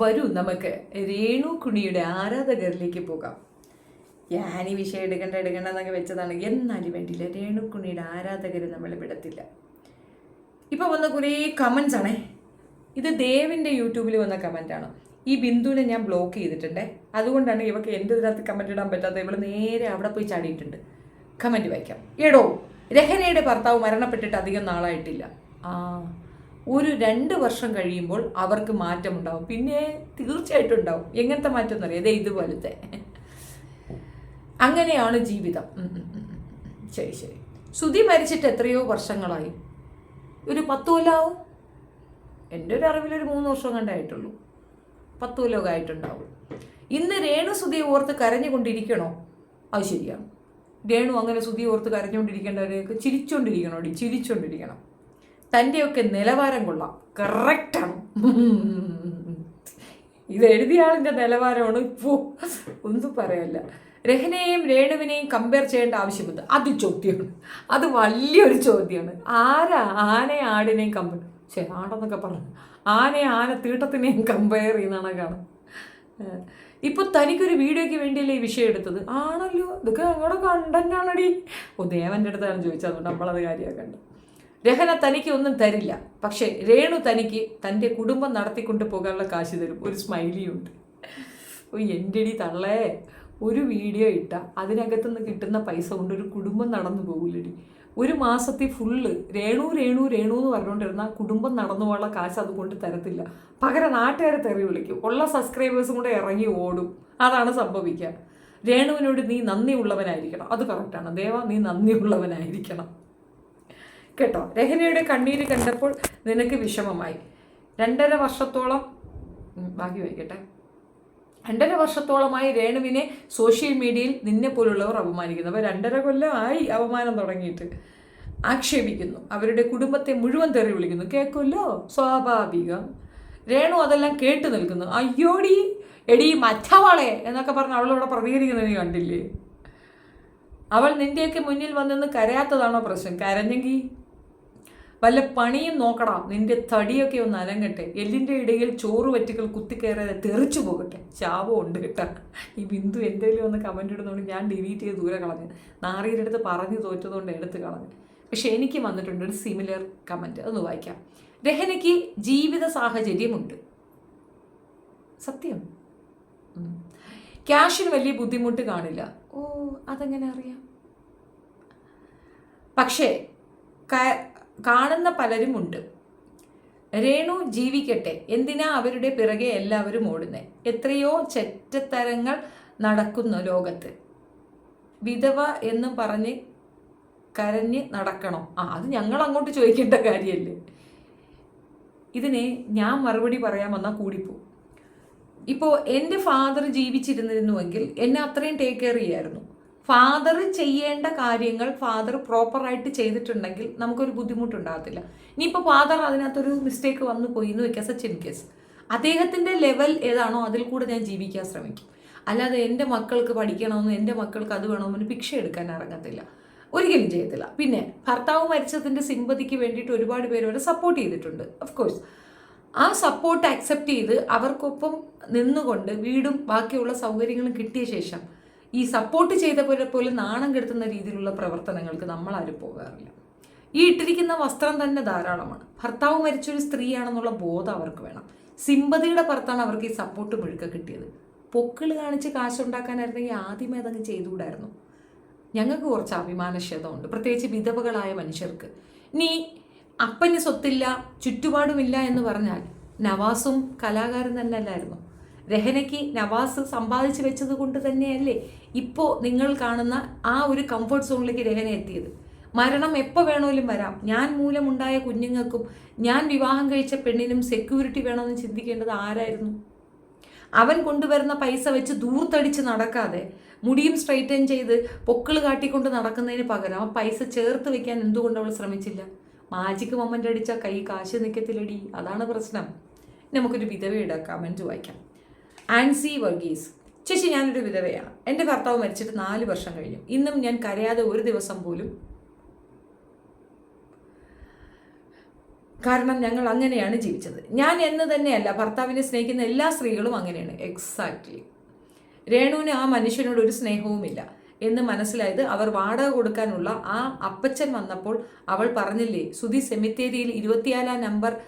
വരൂ നമുക്ക് രേണു കുണിയുടെ ആരാധകരിലേക്ക് പോകാം. ഞാൻ ഈ വിഷയം എടുക്കണ്ട എടുക്കണ്ട എന്നൊക്കെ വെച്ചതാണ്. എന്നാലും വേണ്ടിയില്ല രേണു കുണിയുടെ ആരാധകർ നമ്മൾ വിടത്തില്ല. ഇപ്പോൾ വന്ന കുറേ കമൻസ് ആണേ. ഇത് ദേവിന്റെ യൂട്യൂബിൽ വന്ന കമന്റാണ് ഈ ബിന്ദുവിനെ ഞാൻ ബ്ലോക്ക് ചെയ്തിട്ടുണ്ട്. അതുകൊണ്ടാണ് ഇവക്ക് എന്റെ ഇതിനകത്ത് കമന്റ് ഇടാൻ പറ്റാത്ത ഇവൾ നേരെ അവിടെ പോയി ചാടിയിട്ടുണ്ട്. കമന്റ് വായിക്കാം. എടോ രഹനയുടെ ഭർത്താവ് മരണപ്പെട്ടിട്ട് അധികം നാളായിട്ടില്ല. ആ ഒരു രണ്ട് വർഷം കഴിയുമ്പോൾ അവർക്ക് മാറ്റമുണ്ടാവും. പിന്നെ തീർച്ചയായിട്ടും ഉണ്ടാവും. എങ്ങനത്തെ മാറ്റം എന്നറിയാം? അതെ ഇതുപോലത്തെ. അങ്ങനെയാണ് ജീവിതം. ശരി ശരി. സുധി മരിച്ചിട്ട് എത്രയോ വർഷങ്ങളായി. ഒരു പത്ത് കൊല്ലാവും. എന്റെ ഒരു അറിവിൽ ഒരു മൂന്ന് വർഷം കണ്ടായിട്ടുള്ളൂ പത്ത് കൊല്ലമൊക്കെ ആയിട്ടുണ്ടാവും ഇന്ന് രേണു സുധിയെ ഓർത്ത് കരഞ്ഞുകൊണ്ടിരിക്കണോ? അത് ശരിയാണ്. രേണു അങ്ങനെ സുധി ഓർത്ത് കരഞ്ഞുകൊണ്ടിരിക്കേണ്ടവരെയൊക്കെ ചിരിച്ചുകൊണ്ടിരിക്കണോടി ചിരിച്ചുകൊണ്ടിരിക്കണം തന്റെയൊക്കെ നിലവാരം കൊള്ളാം. കറക്റ്റാണ് ഇത് എഴുതിയ ആളിന്റെ നിലവാരമാണ് ഇപ്പോൾ ഒന്നും പറയല്ല. രഹനയെയും രേണുവിനെയും കമ്പയർ ചെയ്യേണ്ട ആവശ്യമുണ്ട്. അത് ചോദ്യമാണ്. അത് വലിയൊരു ചോദ്യമാണ്. ആരാ ആനയെ ആടിനെയും കമ്പയർ ശേ ആടെന്നൊക്കെ പറഞ്ഞു ആനയെ ആന തീട്ടത്തിനെയും കമ്പയർ ചെയ്യുന്നതാണ് കാണും ഇപ്പൊ തനിക്കൊരു വീഡിയോയ്ക്ക് വേണ്ടിയല്ലേ ഈ വിഷയം എടുത്തത്? ആണല്ലോ. ഇതൊക്കെ ഞങ്ങളുടെ കണ്ടന്റാണടി ഓ ദേവന്റെ അടുത്താണ് ചോദിച്ചത് അതുകൊണ്ട് നമ്മളത് കാര്യമാക്കണ്ട. രഹന തനിക്ക് ഒന്നും തരില്ല. പക്ഷേ രേണു തനിക്ക് തന്റെ കുടുംബം നടത്തിക്കൊണ്ട് പോകാനുള്ള കാശ് തരും. ഒരു സ്മൈലിയുണ്ട്. ഓ എന്റെ അടി തള്ളേ. ഒരു വീഡിയോ ഇട്ട. അതിനകത്തുനിന്ന് കിട്ടുന്ന പൈസ കൊണ്ട് ഒരു കുടുംബം നടന്നു പോകില്ലടി ഒരു മാസത്തിൽ ഫുള്ള് രേണു രേണു രേണു എന്ന് പറഞ്ഞുകൊണ്ടിരുന്ന കുടുംബം നടന്നു പോകാനുള്ള കാശ് അതുകൊണ്ട് തരത്തില്ല. പകരം നാട്ടുകാരെ തെറി വിളിക്കും. ഉള്ള സബ്സ്ക്രൈബേഴ്സും കൂടെ ഇറങ്ങി ഓടും. അതാണ് സംഭവിക്കുക. രേണുവിനോട് നീ നന്ദി ഉള്ളവനായിരിക്കണം അത് കറക്റ്റാണ് ദേവ നീ നന്ദി ഉള്ളവനായിരിക്കണം കേട്ടോ. രഹനയുടെ കണ്ണീര് കണ്ടപ്പോൾ നിനക്ക് വിഷമമായി. രണ്ടര വർഷത്തോളം ബാക്കി വായിക്കട്ടെ. രണ്ടര വർഷത്തോളമായി രേണുവിനെ സോഷ്യൽ മീഡിയയിൽ നിന്നെ പോലുള്ളവർ അപമാനിക്കുന്നു. അപ്പോൾ രണ്ടര കൊല്ലമായി അപമാനം തുടങ്ങിയിട്ട് ആക്ഷേപിക്കുന്നു. അവരുടെ കുടുംബത്തെ മുഴുവൻ തെറി വിളിക്കുന്നു. കേൾക്കുമല്ലോ? സ്വാഭാവികം. രേണു അതെല്ലാം കേട്ടു നിൽക്കുന്നു. അയ്യോടി എടി മറ്റവളെ എന്നൊക്കെ പറഞ്ഞ് അവളിവിടെ പ്രതികരിക്കുന്നത് നീ കണ്ടില്ലേ? അവൾ നിന്റെയൊക്കെ മുന്നിൽ വന്നെന്ന് കരയാത്തതാണോ പ്രശ്നം? കരഞ്ഞെങ്കിൽ വല്ല പണിയും നോക്കടാ. നിന്റെ തടിയൊക്കെ ഒന്ന് അലങ്ങട്ടെ. എല്ലിന്റെ ഇടയിൽ ചോറ് വറ്റുകൾ കുത്തിക്കയറാതെ തെറിച്ചു പോകട്ടെ. ശാപം ഉണ്ട് കേട്ടാ. ഈ ബിന്ദു എന്തെങ്കിലും ഒന്ന് കമന്റ് ഇടുന്നതുകൊണ്ട് ഞാൻ ഡിലീറ്റ് ചെയ്ത് ദൂരെ കളഞ്ഞു. നാറിയുടെ അടുത്ത് പറഞ്ഞു തോറ്റതുകൊണ്ട് എടുത്ത് കളഞ്ഞു. പക്ഷെ എനിക്ക് വന്നിട്ടുണ്ട് ഒരു സിമിലർ കമന്റ് അതൊന്ന് വായിക്കാം. രഹനയ്ക്ക് ജീവിത സാഹചര്യമുണ്ട്. സത്യം. ക്യാഷിന് വലിയ ബുദ്ധിമുട്ട് കാണില്ല. ഓ അതെങ്ങനെ അറിയാം? പക്ഷേ കാണുന്ന പലരുമുണ്ട്. രേണു ജീവിക്കട്ടെ എന്തിനാ അവരുടെ പിറകെ എല്ലാവരും ഓടുന്നത് എത്രയോ ചെറ്റത്തരങ്ങൾ നടക്കുന്നു ലോകത്ത്. വിധവ എന്ന് പറഞ്ഞ് കരഞ്ഞ് നടക്കണം. ആ അത് ഞങ്ങൾ അങ്ങോട്ട് ചോദിക്കേണ്ട കാര്യമല്ലേ? ഇതിനെ ഞാൻ മറുപടി പറയാൻ വന്നാൽ കൂടിപ്പോവും ഇപ്പോൾ എന്റെ ഫാദർ ജീവിച്ചിരുന്നിരുന്നുവെങ്കിൽ എന്നെ അത്രയും ടേക്ക് കെയർ ചെയ്യായിരുന്നു. ഫാദർ ചെയ്യേണ്ട കാര്യങ്ങൾ ഫാദർ പ്രോപ്പറായിട്ട് ചെയ്തിട്ടുണ്ടെങ്കിൽ നമുക്കൊരു ബുദ്ധിമുട്ടുണ്ടാകത്തില്ല. ഇനിയിപ്പോൾ ഫാദർ അതിനകത്തൊരു മിസ്റ്റേക്ക് വന്നു പോയി എന്ന് വെക്കാം സച്ച് ഇൻ കേസ് അദ്ദേഹത്തിന്റെ ലെവൽ ഏതാണോ അതിൽ കൂടെ ഞാൻ ജീവിക്കാൻ ശ്രമിക്കും. അല്ലാതെ എന്റെ മക്കൾക്ക് പഠിക്കണമെന്ന് എന്റെ മക്കൾക്ക് അത് വേണമെന്ന് ഭിക്ഷ എടുക്കാൻ ഇറങ്ങത്തില്ല ഒരിക്കലും ചെയ്യത്തില്ല. പിന്നെ ഭർത്താവ് മരിച്ചതിന്റെ സിമ്പതിക്ക് വേണ്ടിയിട്ട് ഒരുപാട് പേര് അവരെ സപ്പോർട്ട് ചെയ്തിട്ടുണ്ട്. ഓഫ് കോഴ്സ് ആ സപ്പോർട്ട് അക്സെപ്റ്റ് ചെയ്ത് അവർക്കൊപ്പം നിന്നുകൊണ്ട് വീടും ബാക്കിയുള്ള സൗകര്യങ്ങളും കിട്ടിയ ശേഷം ഈ സപ്പോർട്ട് ചെയ്ത പോലെ നാണം കെടുത്തുന്ന രീതിയിലുള്ള പ്രവർത്തനങ്ങൾക്ക് നമ്മളാരും പോകാറില്ല. ഈ ഇട്ടിരിക്കുന്ന വസ്ത്രം തന്നെ ധാരാളമാണ്. ഭർത്താവ് മരിച്ചൊരു സ്ത്രീയാണെന്നുള്ള ബോധം അവർക്ക് വേണം. സിമ്പതിയുടെ പുറത്താണ് അവർക്ക് ഈ സപ്പോർട്ട് മുഴുക്ക കിട്ടിയത്. പൊക്കിൾ കാണിച്ച് കാശുണ്ടാക്കാനായിരുന്നെങ്കിൽ ആദ്യമേ അതങ്ങ് ചെയ്തുകൂടായിരുന്നു. ഞങ്ങൾക്ക് കുറച്ച് അഭിമാനക്ഷതമുണ്ട് പ്രത്യേകിച്ച് വിധവകളായ മനുഷ്യർക്ക്. ഇനി അപ്പന് സ്വത്തില്ല ചുറ്റുപാടുമില്ല എന്ന് പറഞ്ഞാൽ നവാസും കലാകാരൻ തന്നെ അല്ലായിരുന്നു രഹനയ്ക്ക് നവാസ് സമ്പാദിച്ചു വെച്ചത് കൊണ്ട് തന്നെയല്ലേ ഇപ്പോൾ നിങ്ങൾ കാണുന്ന ആ ഒരു കംഫർട്ട് സോണിലേക്ക് രഹന എത്തിയത്. മരണം എപ്പോൾ വേണമെങ്കിലും വരാം. ഞാൻ മൂലമുണ്ടായ കുഞ്ഞുങ്ങൾക്കും ഞാൻ വിവാഹം കഴിച്ച പെണ്ണിനും സെക്യൂരിറ്റി വേണമെന്ന് ചിന്തിക്കേണ്ടത് ആരായിരുന്നു? അവൻ കൊണ്ടുവരുന്ന പൈസ വെച്ച് ദൂർത്തടിച്ച് നടക്കാതെ മുടിയും സ്ട്രൈറ്റൻ ചെയ്ത് പൊക്കിൾ കാട്ടിക്കൊണ്ട് നടക്കുന്നതിന് പകരം ആ പൈസ ചേർത്ത് വെക്കാൻ എന്തുകൊണ്ട് അവൾ ശ്രമിച്ചില്ല? മാജിക് മൊമെന്റ് അടിച്ച കൈ കാശ് നിൽക്കത്തിലടി അതാണ് പ്രശ്നം. നമുക്കൊരു നമുക്കൊരു വിധവയുടെ കമന്റ് വായിക്കാം. ആൻസി വർഗീസ്. ചേച്ചി ഞാനൊരു വിധവയാണ്. എന്റെ ഭർത്താവ് മരിച്ചിട്ട് നാല് വർഷം കഴിഞ്ഞു. ഇന്നും ഞാൻ കരയാതെ ഒരു ദിവസം പോലും കാരണം ഞങ്ങൾ അങ്ങനെയാണ് ജീവിച്ചത്. ഞാൻ എന്ന് തന്നെയല്ല ഭർത്താവിനെ സ്നേഹിക്കുന്ന എല്ലാ സ്ത്രീകളും അങ്ങനെയാണ്. എക്സാക്ട്ലി രേണുവിന് ആ മനുഷ്യനോട് ഒരു സ്നേഹവുമില്ല. എന്ന് മനസ്സിലായത് അവർ വാടക കൊടുക്കാനുള്ള ആ അപ്പച്ചൻ വന്നപ്പോൾ അവൾ പറഞ്ഞില്ലേ സുധി സെമിത്തേരിയിൽ ഇരുപത്തിയാലാം നമ്പർ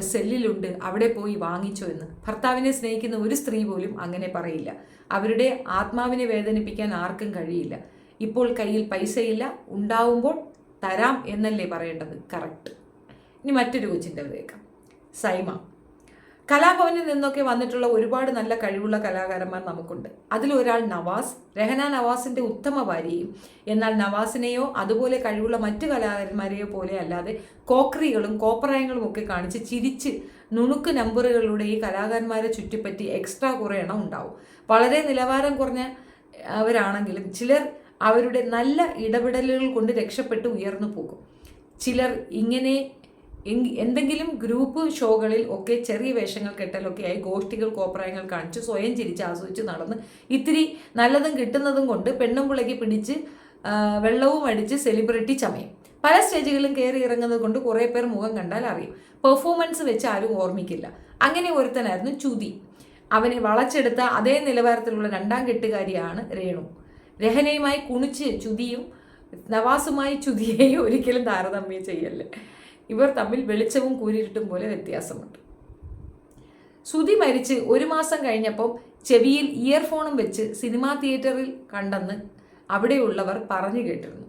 സെല്ലിലുണ്ട്. അവിടെ പോയി വാങ്ങിച്ചോ എന്ന്. ഭർത്താവിനെ സ്നേഹിക്കുന്ന ഒരു സ്ത്രീ പോലും അങ്ങനെ പറയില്ല. അവരുടെ ആത്മാവിനെ വേദനിപ്പിക്കാൻ ആർക്കും കഴിയില്ല. ഇപ്പോൾ കയ്യിൽ പൈസയില്ല. ഉണ്ടാവുമ്പോൾ തരാം എന്നല്ലേ പറയേണ്ടത്? കറക്റ്റ് ഇനി മറ്റൊരു കൊച്ചിന്റെ കേൾക്കാം സൈമ. കലാഭവനിൽ നിന്നൊക്കെ വന്നിട്ടുള്ള ഒരുപാട് നല്ല കഴിവുള്ള കലാകാരന്മാർ നമുക്കുണ്ട്. അതിലൊരാൾ നവാസ് രഹന നവാസിന്റെ ഉത്തമ ഭാര്യയും. എന്നാൽ നവാസിനെയോ അതുപോലെ കഴിവുള്ള മറ്റു കലാകാരന്മാരെയോ പോലെ അല്ലാതെ കോക്രികളും കോപ്പറായങ്ങളും ഒക്കെ കാണിച്ച് ചിരിച്ച് നുണുക്ക് നമ്പറുകളിലൂടെ ഈ കലാകാരന്മാരെ ചുറ്റിപ്പറ്റി എക്സ്ട്രാ കുറേ എണ്ണം ഉണ്ടാവും. വളരെ നിലവാരം കുറഞ്ഞ അവരാണെങ്കിലും ചിലർ അവരുടെ നല്ല ഇടപെടലുകൾ കൊണ്ട് രക്ഷപ്പെട്ട് ഉയർന്നു പോകും. ചിലർ ഇങ്ങനെ എന്തെങ്കിലും ഗ്രൂപ്പ് ഷോകളിൽ ഒക്കെ ചെറിയ വേഷങ്ങൾ കെട്ടലൊക്കെ ആയി ഗോഷ്ഠികൾ കോപ്രായങ്ങൾ കാണിച്ച് സ്വയം ചിരിച്ച് ആസ്വദിച്ച് നടന്ന് ഇത്തിരി നല്ലതും കിട്ടുന്നതും കൊണ്ട് പെണ്ണും പിള്ളയ്ക്ക് പിടിച്ച് വെള്ളവും അടിച്ച് സെലിബ്രിറ്റി ചമയും. പല സ്റ്റേജുകളിലും കയറി ഇറങ്ങുന്നത് കൊണ്ട് കുറേ പേർ മുഖം കണ്ടാൽ അറിയും. പെർഫോമൻസ് വെച്ച് ആരും ഓർമ്മിക്കില്ല. അങ്ങനെ ഒരുത്തനായിരുന്നു ചുതി. അവനെ വളച്ചെടുത്ത അതേ നിലവാരത്തിലുള്ള രണ്ടാം കെട്ടുകാരിയാണ് രേണു. രഹനയുമായി കുണിച്ച് ചുതിയും നവാസുമായി ചുതിയെയും ഒരിക്കലും താരതമ്യം ചെയ്യല്ലേ? ഇവർ തമ്മിൽ വെളിച്ചവും കൂരിരുട്ടും പോലെ വ്യത്യാസമുണ്ട്. ശ്രുതി മരിച്ച് ഒരു മാസം കഴിഞ്ഞപ്പോൾ ചെവിയിൽ ഇയർഫോണും വെച്ച് സിനിമാ തിയേറ്ററിൽ കണ്ടെന്ന് അവിടെയുള്ളവർ പറഞ്ഞു കേട്ടിരുന്നു.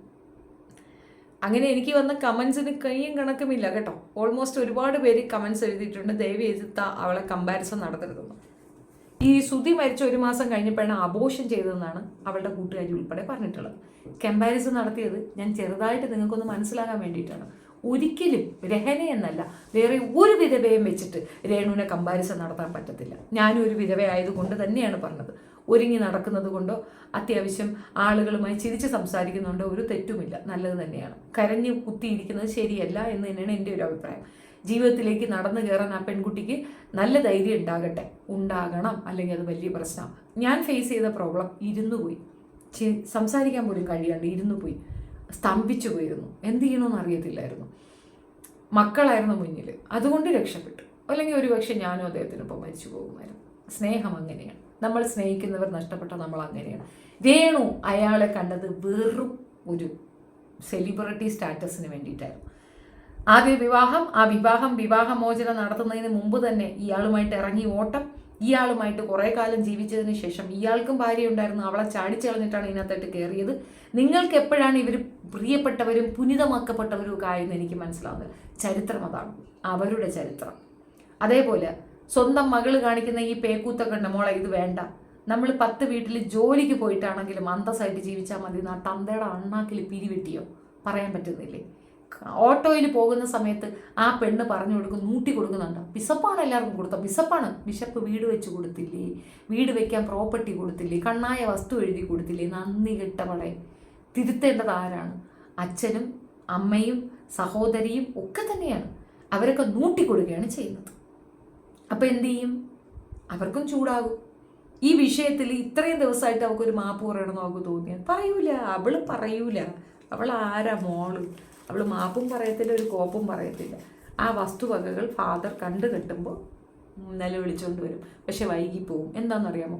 അങ്ങനെ എനിക്ക് വന്ന കമൻസിന് കയ്യും കണക്കുമില്ല കേട്ടോ. ഓൾമോസ്റ്റ് ഒരുപാട് പേര് കമൻസ് എഴുതിയിട്ടുണ്ട്. ദയവ് എഴുതിത്ത അവളെ കമ്പാരിസൺ നടത്തരുതെന്ന്. ഈ ശ്രുതി മരിച്ച ഒരു മാസം കഴിഞ്ഞപ്പോഴാണ് അബോഷൻ ചെയ്തതെന്നാണ് അവളുടെ കൂട്ടുകാരി ഉൾപ്പെടെ പറഞ്ഞിട്ടുള്ളത്. കമ്പാരിസൺ നടത്തിയത് ഞാൻ ചെറുതായിട്ട് നിങ്ങൾക്കൊന്ന് മനസ്സിലാകാൻ വേണ്ടിയിട്ടാണ്. ഒരിക്കലും രഹന എന്നല്ല വേറെ ഒരു വിധവയും വെച്ചിട്ട് രേണുവിനെ കമ്പാരിസൺ നടത്താൻ പറ്റത്തില്ല. ഞാനും ഒരു വിധവയായതുകൊണ്ട് തന്നെയാണ് പറഞ്ഞത്. ഒരുങ്ങി നടക്കുന്നത് കൊണ്ടോ അത്യാവശ്യം ആളുകളുമായി ചിരിച്ച് സംസാരിക്കുന്നുണ്ടോ ഒരു തെറ്റുമില്ല. നല്ലത് തന്നെയാണ്. കരഞ്ഞ് കുത്തിയിരിക്കുന്നത് ശരിയല്ല എന്ന് തന്നെയാണ് എന്റെ ഒരു അഭിപ്രായം. ജീവിതത്തിലേക്ക് നടന്നു കയറാൻ ആ പെൺകുട്ടിക്ക് നല്ല ധൈര്യം ഉണ്ടാകട്ടെ. ഉണ്ടാകണം. അല്ലെങ്കിൽ അത് വലിയ പ്രശ്നമാണ്. ഞാൻ ഫേസ് ചെയ്ത പ്രോബ്ലം ഇരുന്നു പോയി സംസാരിക്കാൻ പോലും കഴിയാണ്ട് ഇരുന്നു പോയി സ്തംഭിച്ചു പോയിരുന്നു എന്ത് ചെയ്യണമെന്ന് അറിയത്തില്ലായിരുന്നു. മക്കളായിരുന്നു മുന്നിൽ അതുകൊണ്ട് രക്ഷപ്പെട്ടു. അല്ലെങ്കിൽ ഒരുപക്ഷെ ഞാനും അദ്ദേഹത്തിനൊപ്പം മരിച്ചു പോകുമായിരുന്നു. സ്നേഹം അങ്ങനെയാണ്. നമ്മൾ സ്നേഹിക്കുന്നവർ നഷ്ടപ്പെട്ട നമ്മൾ അങ്ങനെയാണ്. വേണു അയാളെ കണ്ടത് വെറും ഒരു സെലിബ്രിറ്റി സ്റ്റാറ്റസിന് വേണ്ടിയിട്ടായിരുന്നു. ആദ്യ വിവാഹം ആ വിവാഹം വിവാഹമോചനം നടത്തുന്നതിന് മുമ്പ് തന്നെ ഇയാളുമായിട്ട് ഇറങ്ങി ഓട്ടം. ഇയാളുമായിട്ട് കുറേ കാലം ജീവിച്ചതിന് ശേഷം ഇയാൾക്കും ഭാര്യ ഉണ്ടായിരുന്നു അവളെ ചാടിച്ചളഞ്ഞിട്ടാണ് ഇതിനകത്തായിട്ട് കയറിയത്. നിങ്ങൾക്ക് എപ്പോഴാണ് ഇവർ പ്രിയപ്പെട്ടവരും പുനിതമാക്കപ്പെട്ടവരും ഒക്കെ ആയെന്ന് എനിക്ക് മനസ്സിലാവുന്നത്? ചരിത്രം അതാണ്. അവരുടെ ചരിത്രം. അതേപോലെ സ്വന്തം മകൾ കാണിക്കുന്ന ഈ പേക്കൂത്തൊക്കെ ഉണ്ട് മോളെ ഇത് വേണ്ട. നമ്മൾ പത്ത് വീട്ടിൽ ജോലിക്ക് പോയിട്ടാണെങ്കിലും അന്തസ്സായിട്ട് ജീവിച്ചാൽ മതി. ആ തന്തയുടെ അണ്ണാക്കിൽ പിരിവെട്ടിയോ? പറയാൻ പറ്റുന്നില്ലേ? ഓട്ടോയിൽ പോകുന്ന സമയത്ത് ആ പെണ്ണ് പറഞ്ഞു കൊടുക്കും നൂട്ടി കൊടുക്കുന്നുണ്ട്. ബിസപ്പാണ് എല്ലാവർക്കും കൊടുത്തത്. ബിസപ്പാണ് ബിഷപ്പ് വീട് വെച്ച് കൊടുത്തില്ലേ? വീട് വെക്കാൻ പ്രോപ്പർട്ടി കൊടുത്തില്ലേ? കണ്ണായ വസ്തു എഴുതി കൊടുത്തില്ലേ? നന്ദി കെട്ടവളെ. തിരുത്തേണ്ടത് ആരാണ്? അച്ഛനും അമ്മയും സഹോദരിയും ഒക്കെ തന്നെയാണ്. അവരൊക്കെ നൂട്ടി കൊടുക്കുകയാണ് ചെയ്യുന്നത്. അപ്പോൾ എന്തു ചെയ്യും? അവർക്കും ചൂടാകും. ഈ വിഷയത്തിൽ ഇത്രയും ദിവസമായിട്ട് അവൾക്കൊരു മാപ്പ് പറയണമെന്ന് അവൾക്ക് തോന്നിയാൽ പറയൂല. അവൾ പറയൂല. അവൾ ആരാ മോൾ? അവൾ മാപ്പും പറയത്തില്ല ഒരു കോപ്പും പറയത്തില്ല. ആ വസ്തുവകകൾ ഫാദർ കണ്ടു കിട്ടുമ്പോൾ നിലവിളിച്ചുകൊണ്ട് വരും. പക്ഷെ വൈകിപ്പോവും പോവും. എന്താണെന്നറിയാമോ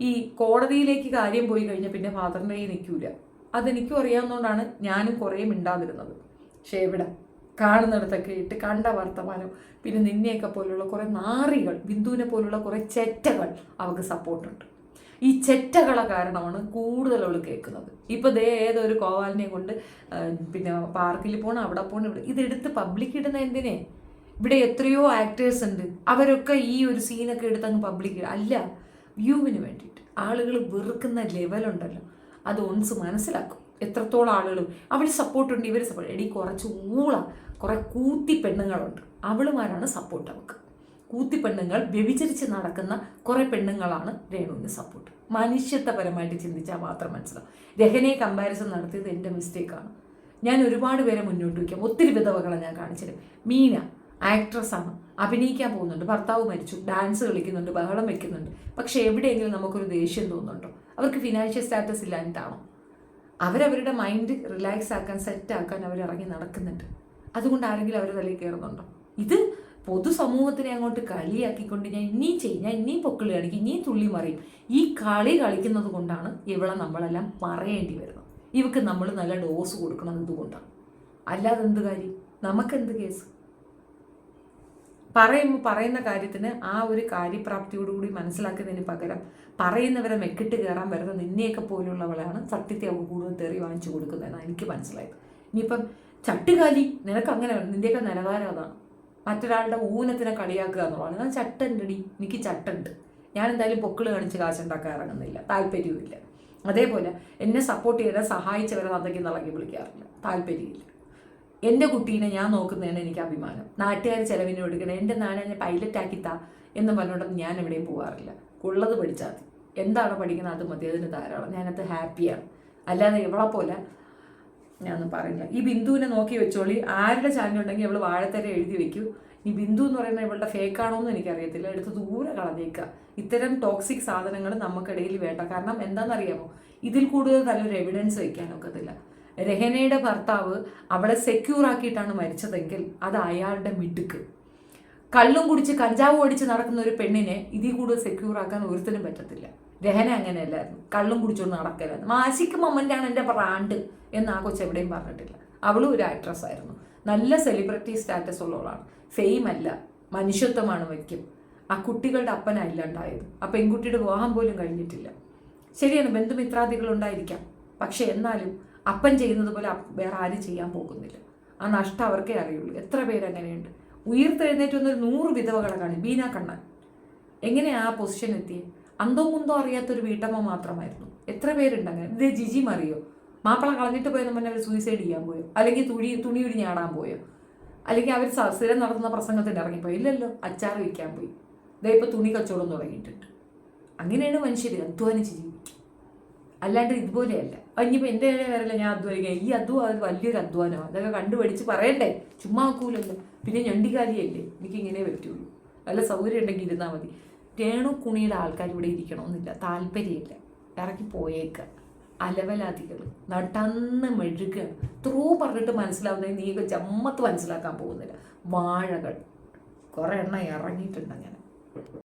ഈ കോടതിയിലേക്ക് കാര്യം പോയി കഴിഞ്ഞാൽ പിന്നെ ഫാദറിന്റെ കയ്യിൽ നിൽക്കൂല അതെനിക്കും അറിയാവുന്നതുകൊണ്ടാണ് ഞാനും കുറേ മിണ്ടാതിരുന്നത്. പക്ഷേ എവിടെ? കാണുന്നിടത്തൊക്കെ ഇട്ട് കണ്ട വർത്തമാനം പിന്നെ നിന്നെയൊക്കെ പോലുള്ള കുറേ നാറികൾ ബിന്ദുവിനെ പോലുള്ള കുറേ ചെറ്റകൾ അവൾക്ക് സപ്പോർട്ടുണ്ട് ഈ ചെറ്റകളെ കാരണമാണ് കൂടുതൽ അവൾ കേൾക്കുന്നത്. ഇപ്പൊ ദേ ഏതൊരു കോവാലിനെ കൊണ്ട് പിന്നെ പാർക്കിൽ പോകണം അവിടെ പോകണം ഇവിടെ ഇതെടുത്ത് പബ്ലിക് ഇടുന്ന എന്തിനെ? ഇവിടെ എത്രയോ ആക്ടേഴ്സ് ഉണ്ട്. അവരൊക്കെ ഈ ഒരു സീനൊക്കെ എടുത്ത് അങ്ങ് പബ്ലിക് അല്ല വ്യൂവിന് വേണ്ടിയിട്ട്. ആളുകൾ വെറുക്കുന്ന ലെവലുണ്ടല്ലോ അത് ഒൺസ് മനസ്സിലാക്കും. എത്രത്തോളം ആളുകൾ അവർ സപ്പോർട്ടുണ്ട് ഇവർ സപ്പോർട്ട് എടി കുറച്ച് ഊള. കുറെ കൂത്തി പെണ്ണുങ്ങളുണ്ട്. അവളുമാരാണ് സപ്പോർട്ട് അവൾക്ക് കൂത്തി പെണ്ണുങ്ങൾ വ്യഭിചരിച്ച് നടക്കുന്ന കുറെ പെണ്ണുങ്ങളാണ് രേണുവിന് സപ്പോർട്ട് മനുഷ്യത്വപരമായിട്ട് ചിന്തിച്ചാൽ മാത്രം മനസ്സിലാവും. രഹനയെ കമ്പാരിസൺ നടത്തിയത് എന്റെ മിസ്റ്റേക്കാണ് ഞാൻ ഒരുപാട് പേരെ മുന്നോട്ട് വയ്ക്കാം. ഒത്തിരി വിധവകളെ ഞാൻ കാണിച്ചിരും മീന ആക്ട്രസ് ആണ്. അഭിനയിക്കാൻ പോകുന്നുണ്ട്. ഭർത്താവ് മരിച്ചു. ഡാൻസ് കളിക്കുന്നുണ്ട്. ബഹളം വെക്കുന്നുണ്ട്. പക്ഷെ എവിടെയെങ്കിലും നമുക്കൊരു ദേഷ്യം തോന്നുന്നുണ്ടോ? അവർക്ക് ഫിനാൻഷ്യൽ സ്റ്റാറ്റസ് ഇല്ലാഞ്ഞിട്ടാണോ അവരവരുടെ മൈൻഡ് റിലാക്സ് ആക്കാൻ സെറ്റ് ആക്കാൻ അവർ ഇറങ്ങി നടക്കുന്നുണ്ട്. അതുകൊണ്ട് ആരെങ്കിലും അവരെ തലയിൽ കയറുന്നുണ്ടോ? ഇത് പൊതുസമൂഹത്തിനെ അങ്ങോട്ട് കളിയാക്കിക്കൊണ്ട് ഞാൻ ഇനിയും ചെയ്യും ഞാൻ ഇനിയും പൊക്കിളി കാണിക്കും ഇനിയും തുള്ളി മറിയും. ഈ കളി കളിക്കുന്നത് കൊണ്ടാണ് ഇവളെ നമ്മളെല്ലാം മറയേണ്ടി വരുന്നത്. ഇവക്ക് നമ്മൾ നല്ല ഡോസ് കൊടുക്കണം എന്തുകൊണ്ടാണ്? അല്ലാതെ എന്ത് കാര്യം? നമുക്കെന്ത് കേസ് പറയുമ്പോൾ പറയുന്ന കാര്യത്തിന് ആ ഒരു കാര്യപ്രാപ്തിയോടുകൂടി മനസ്സിലാക്കുന്നതിന് പകരം പറയുന്നവരെ മെക്കിട്ട് കയറാൻ വരുന്ന നിന്നെയൊക്കെ പോലുള്ളവളാണ് സത്യത്തെ അവൾ കൂടുതൽ തെറി വാങ്ങിച്ചു കൊടുക്കുന്നതെന്നാണ് എനിക്ക് മനസ്സിലായത്. ഇനിയിപ്പം ചട്ടുകാലി നിനക്ക് അങ്ങനെ നിന്റെയൊക്കെ നിലവാരം അതാണ് മറ്റൊരാളുടെ ഊനത്തിനെ കളിയാക്കുക എന്നുള്ളതാണ്. ഞാൻ ചട്ടുണ്ടടി എനിക്ക് ചട്ടുണ്ട്. ഞാൻ എന്തായാലും പൊക്കിൾ കാണിച്ച് കാശുണ്ടാക്കാൻ ഇറങ്ങുന്നില്ല. താല്പര്യവുമില്ല. അതേപോലെ എന്നെ സപ്പോർട്ട് ചെയ്യാൻ സഹായിച്ചവരെ തന്തയ്ക്ക് നിളക്കി വിളിക്കാറില്ല. താല്പര്യമില്ല. എന്റെ കുട്ടീനെ ഞാൻ നോക്കുന്നതിന് എനിക്ക് അഭിമാനം. നാട്ടുകാർ ചെലവിന് കൊടുക്കണം എന്റെ നാളെ എന്നെ പൈലറ്റ് താ എന്ന് പറഞ്ഞുകൊണ്ട് ഞാൻ എവിടെയും പോകാറില്ല ഉള്ളത് പഠിച്ചാൽ മതി. എന്താണോ പഠിക്കുന്നത് അത് മതി അതിന് ധാരാളം. ഞാനത് ഹാപ്പിയാണ് അല്ലാതെ ഇവളെ പോലെ ഞാനൊന്നും പറയില്ല ഈ ബിന്ദുവിനെ നോക്കി വെച്ചോളി. ആരുടെ ചാനൽ ഉണ്ടെങ്കിൽ അവൾ വാഴത്തര എഴുതി വെക്കൂ. ഈ ബിന്ദു എന്ന് പറയുന്നത് ഇവളുടെ ഫേക്ക് ആണോ എന്ന് എനിക്കറിയത്തില്ല. എടുത്ത് ദൂരെ കളഞ്ഞേക്കുക ഇത്തരം ടോക്സിക് സാധനങ്ങൾ നമുക്കിടയിൽ വേണ്ട. കാരണം എന്താണെന്നറിയാമോ? ഇതിൽ കൂടുതൽ നല്ലൊരു എവിഡൻസ് വയ്ക്കാൻ രഹനയുടെ ഭർത്താവ് അവളെ സെക്യൂർ ആക്കിയിട്ടാണ് മരിച്ചതെങ്കിൽ അത് അയാളുടെ മിടുക്ക്. കള്ളും കുടിച്ച് കഞ്ചാവ് ഓടിച്ച് നടക്കുന്ന ഒരു പെണ്ണിനെ ഇതിൽ കൂടുതൽ സെക്യൂർ ആക്കാൻ ഒരുത്തിനും പറ്റത്തില്ല. രഹന അങ്ങനെയല്ലായിരുന്നു കള്ളും കുടിച്ചുകൊണ്ട് നടക്കലായിരുന്നു മാസിക്ക് മൊമ്മന്റാണ് എന്റെ ബ്രാൻഡ് എന്ന് ആ കൊച്ചു എവിടെയും പറഞ്ഞിട്ടില്ല. അവളും ഒരു ആക്ട്രസ് ആയിരുന്നു. നല്ല സെലിബ്രിറ്റി സ്റ്റാറ്റസ് ഉള്ളവളാണ്. ഫെയിം അല്ല. മനുഷ്യത്വമാണ് വയ്ക്കും. ആ കുട്ടികളുടെ അപ്പനല്ല ഉണ്ടായത്. ആ പെൺകുട്ടിയുടെ വിവാഹം പോലും കഴിഞ്ഞിട്ടില്ല. ശരിയാണ് ബന്ധുമിത്രാദികൾ ഉണ്ടായിരിക്കാം. പക്ഷെ എന്നാലും അപ്പൻ ചെയ്യുന്നത് പോലെ വേറെ ആരും ചെയ്യാൻ പോകുന്നില്ല. ആ നഷ്ടം അവർക്കേ അറിയുള്ളൂ. എത്ര പേരങ്ങനെയുണ്ട് ഉയർത്തെഴുന്നേറ്റ് വന്നൊരു നൂറ് വിധവകളെ കാണും. ബീന കണ്ണൻ. എങ്ങനെയാണ് ആ പൊസിഷൻ എത്തി അന്തോ മുന്തോ അറിയാത്തൊരു വീട്ടമ്മ മാത്രമായിരുന്നു. എത്ര പേരുണ്ട് അങ്ങനെ? ഇതേ ജിജി മറിയോ? മാപ്പിള കളഞ്ഞിട്ട് പോയെന്ന് പറഞ്ഞാൽ അവർ സൂയിസൈഡ് ചെയ്യാൻ പോയോ? അല്ലെങ്കിൽ തുണി തുണി ഉരിഞ്ഞാടാൻ പോയോ? അല്ലെങ്കിൽ അവർ സ്ഥിരം നടത്തുന്ന പ്രസംഗത്തിന് ഇറങ്ങിപ്പോയി? ഇല്ലല്ലോ അച്ചാർ വിൽക്കാൻ പോയി. ഇതേ ഇപ്പോൾ തുണി കച്ചവടം തുടങ്ങിയിട്ടുണ്ട്. അങ്ങനെയാണ് മനുഷ്യർ അധ്വാനിച്ച് ജീവിക്കുക. അല്ലാണ്ട് ഇതുപോലെയല്ല. ഇനിയിപ്പോൾ എന്റെ വരല്ല ഞാൻ അധ്വാനിക്കുക ഈ അധ്വാനം അത് വലിയൊരു അധ്വാനമാണ്. അതൊക്കെ കണ്ടുപഠിച്ച് പറയണ്ടേ? ചുമ്മാ ആക്കൂലല്ലോ. പിന്നെ ഞണ്ടികാലിയല്ലേ എനിക്ക് ഇങ്ങനെ പറ്റുള്ളൂ. നല്ല സൗകര്യം ഉണ്ടെങ്കിൽ ഇരുന്നാൽ മതി. രേണു കുണിയുടെ ആൾക്കാർ ഇവിടെ ഇരിക്കണമെന്നില്ല താല്പര്യമില്ല. ഇറക്കി പോയേക്ക. അലവലാതികൾ നടന്ന് മെഴുകുക ത്രൂ പറഞ്ഞിട്ട് മനസ്സിലാവുന്നത് നീ ചമ്മത്ത് മനസ്സിലാക്കാൻ പോകുന്നില്ല. വാഴകൾ. കുറേ എണ്ണ ഇറങ്ങിയിട്ടുണ്ട് അങ്ങനെ.